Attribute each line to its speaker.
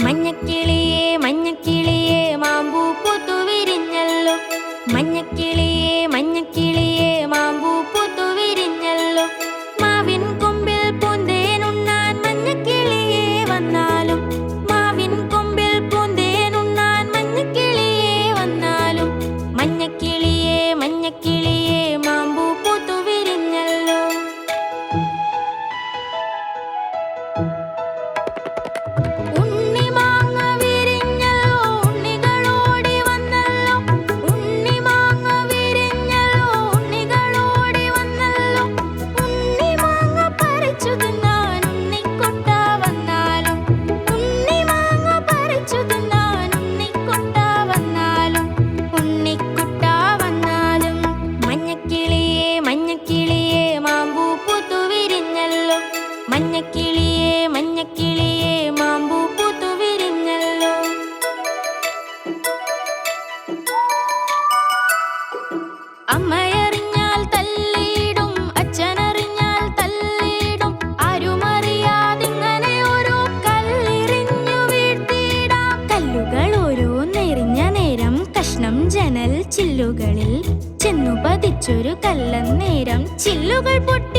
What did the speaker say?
Speaker 1: മഞ്ഞക്കിളിയേ മഞ്ഞക്കിളിയെ മാമ്പൂ പൂത്തു വിരിഞ്ഞല്ലോ. മഞ്ഞക്കിളിയേ അമ്മയറിഞ്ഞാൽ തല്ലിയിടും അച്ഛനറിഞ്ഞാൽ കല്ലുകൾ നേരം കഷ്ണം ജനൽ ചില്ലുകളിൽ പതിച്ചൊരു ചില്ലുകൾ പൊട്ടി